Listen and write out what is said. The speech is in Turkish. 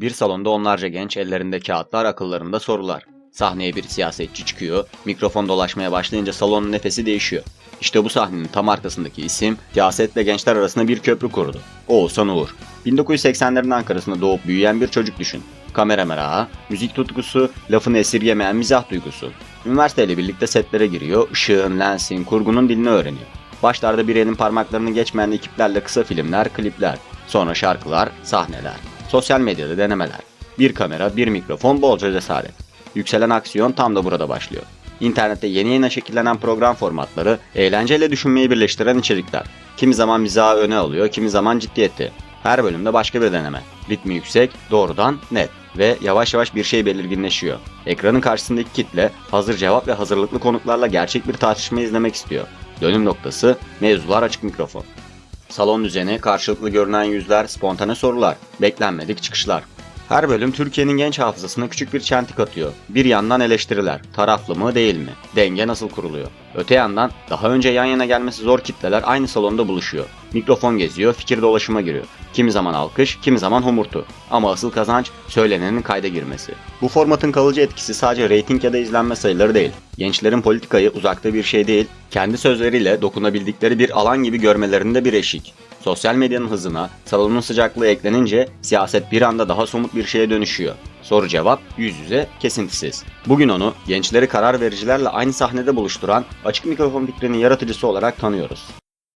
Bir salonda onlarca genç ellerinde kağıtlar, akıllarında sorular. Sahneye bir siyasetçi çıkıyor, mikrofon dolaşmaya başlayınca salonun nefesi değişiyor. İşte bu sahnenin tam arkasındaki isim, siyasetle gençler arasında bir köprü kurdu. Oğuzhan Uğur. 1980'lerin Ankara'sında doğup büyüyen bir çocuk düşün. Kamera merakı, müzik tutkusu, lafını esirgemeyen mizah duygusu. Üniversiteyle birlikte setlere giriyor, ışığın, lensin, kurgunun dilini öğreniyor. Başlarda bir elin parmaklarını geçmeyen ekiplerle kısa filmler, klipler. Sonra şarkılar, sahneler. Sosyal medyada denemeler. Bir kamera, bir mikrofon, bolca cesaret. Yükselen aksiyon tam da burada başlıyor. İnternette yeni yeni şekillenen program formatları, eğlenceyle düşünmeyi birleştiren içerikler. Kimi zaman mizahı öne alıyor, kimi zaman ciddiyeti. Her bölümde başka bir deneme. Ritmi yüksek, doğrudan, net ve yavaş yavaş bir şey belirginleşiyor. Ekranın karşısındaki kitle hazır cevap ve hazırlıklı konuklarla gerçek bir tartışma izlemek istiyor. Dönüm noktası mevzular açık mikrofon. Salon düzeni, karşılıklı görünen yüzler, spontane sorular, beklenmedik çıkışlar. Her bölüm Türkiye'nin genç hafızasına küçük bir çentik atıyor. Bir yandan eleştiriler, taraflı mı değil mi? Denge nasıl kuruluyor? Öte yandan daha önce yan yana gelmesi zor kitleler aynı salonda buluşuyor. Mikrofon geziyor, fikir dolaşıma giriyor. Kimi zaman alkış, kimi zaman homurtu. Ama asıl kazanç söylenenin kayda girmesi. Bu formatın kalıcı etkisi sadece reyting ya da izlenme sayıları değil. Gençlerin politikayı uzakta bir şey değil, kendi sözleriyle dokunabildikleri bir alan gibi görmelerinde bir eşik. Sosyal medyanın hızına, salonun sıcaklığı eklenince siyaset bir anda daha somut bir şeye dönüşüyor. Soru cevap yüz yüze kesintisiz. Bugün onu gençleri karar vericilerle aynı sahnede buluşturan açık mikrofon fikrinin yaratıcısı olarak tanıyoruz.